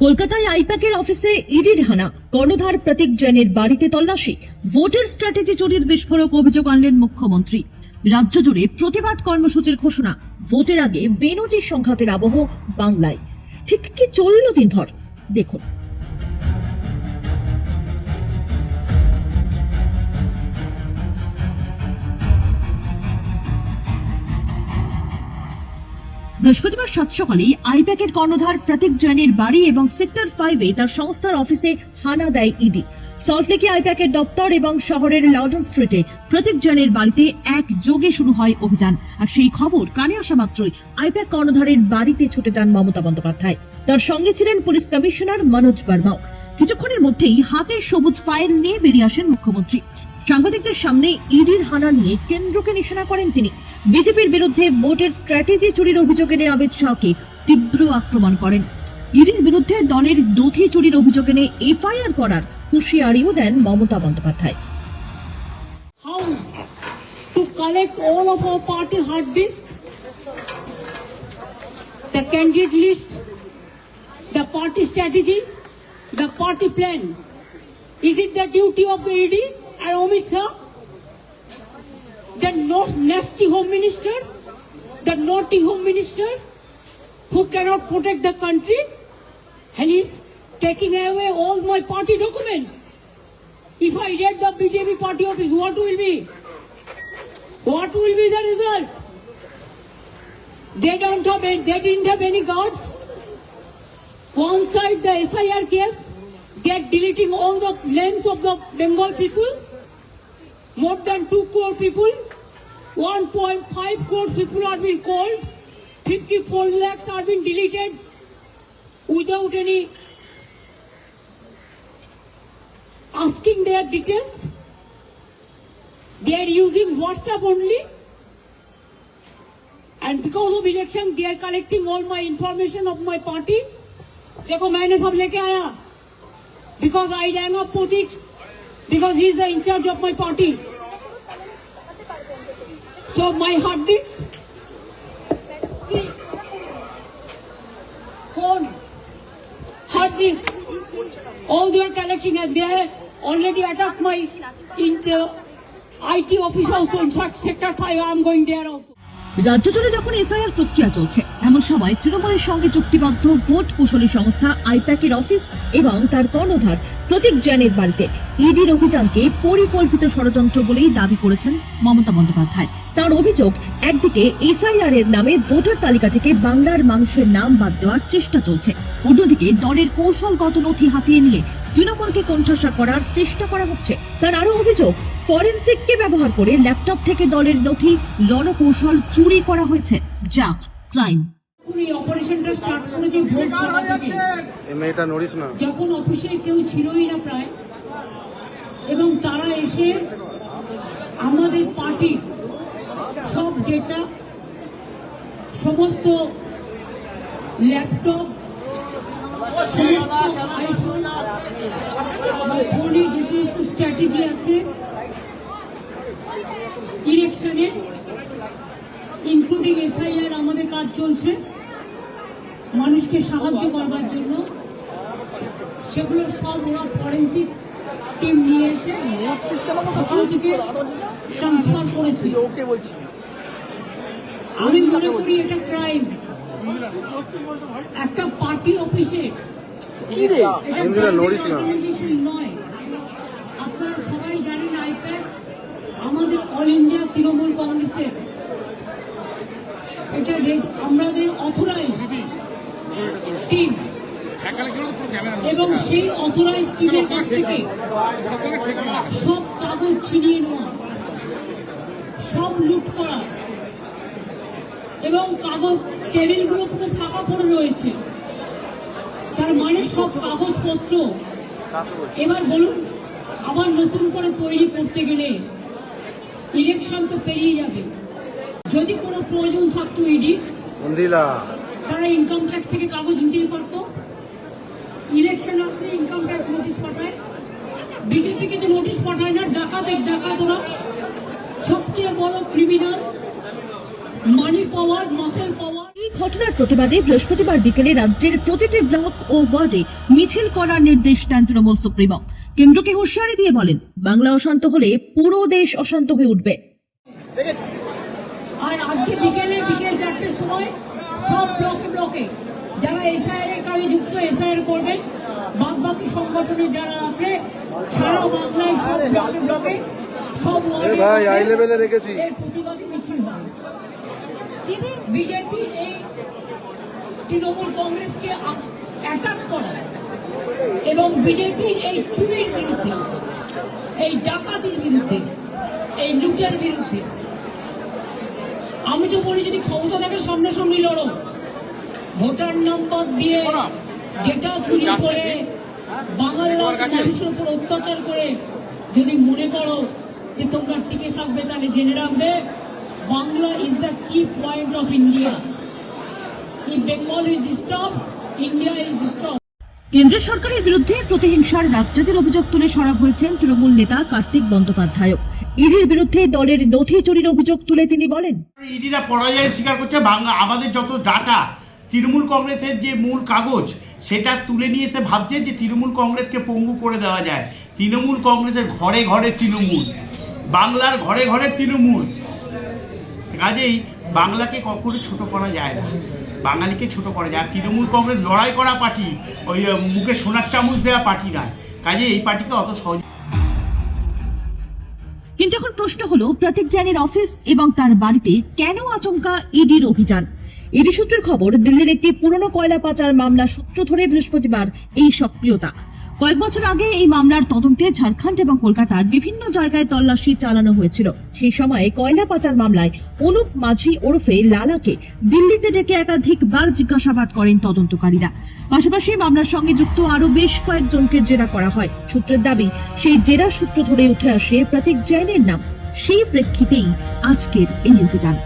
কলকাতায় আইপ্যাকের অফিসে ইডির হানা কর্ণধার প্রতীক জৈনের বাড়িতে তল্লাশি। ভোটের স্ট্র্যাটেজি চুরির বিস্ফোরক অভিযোগ আনলেন মুখ্যমন্ত্রী। রাজ্য জুড়ে প্রতিবাদ কর্মসূচির ঘোষণা। ভোটের আগে বেনজির সংঘাতের আবহ বাংলায়। ঠিক কি চলল দিনভর? দেখুন। বৃহস্পতিবার সাত সকালে আইপ্যাকের কর্ণধার প্রতীক জৈনের বাড়ি এবং সেক্টর ফাইভে তার সংস্থার অফিসে হানা দেয় ইডি। সল্টলেকে আইপ্যাকের দপ্তর এবং শহরের লাউডন স্ট্রিটে প্রতীক জৈনের বাড়িতে এক যোগে শুরু হয় অভিযান। আর সেই খবর কানে আসা মাত্রই আইপ্যাক কর্ণধারের বাড়িতে ছুটে যান মমতা বন্দ্যোপাধ্যায়। তার সঙ্গে ছিলেন পুলিশ কমিশনার মনোজ বর্মাও। কিছুক্ষণের মধ্যেই হাতে সবুজ ফাইল নিয়ে বেরিয়ে আসেন মুখ্যমন্ত্রী। সাংবাদিকদের সামনে ইডির হানা নিয়ে কেন্দ্রকে নিশানা করেন তিনি। বিজেপির বিরুদ্ধে ভোটের স্ট্র্যাটেজি চুরির অভিযোগ এনে অমিত শাহকে তীব্র আক্রমণ করেন। ইডির বিরুদ্ধে দলের নথি চুরির অভিযোগ এনে এফআইআর করার হুঁশিয়ারিও দেন Mamata Bandyopadhyay. To collect all of our party hard disk, the candidate list, the party strategy, the party plan. Is it the duty of the ED Amit Shah? The no- nasty home minister, the naughty home minister who cannot protect the country and is taking away all my party documents. If I get the BJP party office, what will be? What will be the result? They don't have, they didn't have any guards. One side the SIR case, they are deleting all the names of the Bengal people. More than 2 crore people. 1.5 crore people are being called. 54 lakhs are being deleted without any asking their details. They are using WhatsApp only. And because of election, they are collecting all my information of my party. देखो मैंने सब लेके आया because I rang up Pratik because he is the in charge of my party. So my hard disk, see, phone, hard disk, all they are collecting and they have already attacked my in the IT office also in sector 5 I am going there also. রাজ্য জুড়ে যখন SIR প্রক্রিয়া চলছে এমন সময় তৃণমূলের সঙ্গে চুক্তিবদ্ধ ভোট কুশলী সংস্থা আইপ্যাকের অফিস এবং তার কর্ণধার প্রতীক জৈনের বাড়িতে ইডির অভিযানকে পরিকল্পিত ষড়যন্ত্র বলেই দাবি করেছেন মমতা বন্দ্যোপাধ্যায়। তার অভিযোগ, একদিকে এসআইআর এর নামে ভোটার তালিকা থেকে বাংলার মানুষের নাম বাদ দেওয়ার চেষ্টা চলছে। অন্যদিকে দলের কৌশলগত নথি হাতিয়ে নিয়ে তৃণমূলকে কোণঠাসা করার চেষ্টা করা হচ্ছে। তার আরও অভিযোগ, ফরেন্সিককে ব্যবহার করে ল্যাপটপ থেকে দলের নথি, রণকৌশল চুরি করা হয়েছে। যা ক্রাইম। এই অপারেশনটা স্টার্ট করেছে ভোট ছটা থেকে। মেয়েটা নড়িস না। যখন অফিসে কেউ ছিলই না প্রায় এবং তারা এসে আমাদের পার্টি সব ডেটা সমস্ত ল্যাপটপ সমস্ত আইফোন ফোনে যে সমস্ত স্ট্র্যাটেজি আছে ইলেকশনে ইনক্লুডিং এসআইআর আমাদের কাজ চলছে। মানুষকে সাহায্য করবার জন্য সেগুলো সব ওরা ফরেন্সিক টিম নিয়ে এসে সকাল থেকে ট্রান্সফার করেছে। আমি মনে করি এটা ক্রাইম একটা পার্টি অফিসে নয়। আপনারা সবাই জানেন আইপ্যাড আমাদের অল ইন্ডিয়া তৃণমূল কংগ্রেসের। এটা আমাদের অথরাইজ টিম এবং সেই অথরাইজ টিমের কাছ থেকে সব কাগজ ছিনিয়ে নেওয়া সব লুট করা এবং কাগজ টেবিলগুলো পুরো ফাঁকা পড়ে রয়েছে। তার মানে সব কাগজপত্র। এবার বলুন আবার নতুন করে তৈরি করতে গেলে ইলেকশন তো পেরিয়ে যাবে। যদি কোনো প্রয়োজন থাকতো ইডি তারা ইনকাম ট্যাক্স থেকে কাগজ নিতে পারতো। ইলেকশন আসলে ইনকাম ট্যাক্স নোটিশ পাঠায়। বিজেপি কিছু নোটিশ পাঠায় না ডাকাতের ডাকাত ওরা সবচেয়ে বড় ক্রিমিনাল মানি পাওয়ার মাসেল পাওয়ার এই ঘটনার প্রতিবাদে বৃহস্পতিবার বিকেলে রাজ্যের প্রতিটি ব্লক ও ওয়ার্ডে মিছিল করার নির্দেশ দেন তৃণমূল সুপ্রিমো। কেন্দ্রকে হুঁশিয়ারি দিয়ে বলেন বাংলা অশান্ত হলে পুরো দেশ অশান্ত হয়ে উঠবে। আর আজকে বিকেলে বিকেল চারটের সময় সব ব্লকে ব্লকে যারা এসআইআর এর কাজে যুক্ত এসআইআর করবেন বাদ বাকি সংগঠনে যারা আছে সারা বাংলায় সব ব্লকে ব্লকে সব ওয়ার্ডে ভাই, রেখেছি। এর প্রতিবাদী মিছিল হয় বিজেপি এই তৃণমূল কংগ্রেসকে অ্যাটাক করা। এবং বিজেপির এই চুরির বিরুদ্ধে এই ডাকাতির বিরুদ্ধে এই লুটের বিরুদ্ধে। আমি তো বলি যদি ক্ষমতা থাকে সামনাসামনি লড়ো। ভোটার নম্বর দিয়ে ডেটা চুরি করে বাংলার মানুষের উপর অত্যাচার করে যদি মনে করো যে তোমরা টিকে থাকবে তাহলে জেনে রাখবে Bangla is the key point of India if Bengal is disturb India is disturb কেন্দ্রের সরকারের বিরুদ্ধে প্রতিহিংসার রাজনীতির অভিযোগ তুলে সরব হয়েছেন তৃণমূল নেতা কার্তিক বন্দ্যোপাধ্যায়। ইডির বিরুদ্ধে দলের নথি চুরির অভিযোগ তুলে তিনি বলেন। ইডিরা পরাজয় স্বীকার করছে বাংলা আমাদের যত ডাটা তৃণমূল কংগ্রেসের যে মূল কাগজ, সেটা তুলে নিয়ে এসে ভাবছে যে তৃণমূল কংগ্রেসকে পঙ্গু করে দেওয়া যায়। তৃণমূল কংগ্রেসের ঘরে ঘরে তৃণমূল, বাংলার ঘরে ঘরে তৃণমূল। কাজেই বাংলাকে কখনো ছোট করা যায় না। বাঙালিকে ছোট করা যায়। তৃণমূল কংগ্রেস লড়াই করা পার্টি, ওই মুখে সোনার চামচ দেওয়া পার্টি নয়। কাজে এই পার্টিকে অত সহজ কিন্তু এখন প্রশ্ন হলো, প্রতীক জানের অফিস এবং তার বাড়িতে কেন আচমকা ইডির অভিযান? ইডি সূত্রের খবর, দিল্লির একটি পুরনো কয়লা পাচার মামলা সূত্র ধরে বৃহস্পতিবার এই সক্রিয়তা। কয়েক বছর আগে এই মামলার তদন্তে ঝাড়খণ্ড এবং কলকাতার বিভিন্ন জায়গায় তল্লাশি চালানো হয়েছিল। সেই সময়ে কয়লা পাচার মামলায় অনুপ মাঝি ওরফে লালাকে দিল্লিতে ডেকে একাধিকবার জিজ্ঞাসাবাদ করেন তদন্তকারীরা। পাশাপাশি মামলার সঙ্গে যুক্ত আরও বেশ কয়েকজনকে জেরা করা হয়। সূত্রের দাবি, সেই জেরা সূত্র ধরে উঠে আসে প্রতীক জৈনের নাম। সেই প্রেক্ষিতেই আজকের এই অভিযান।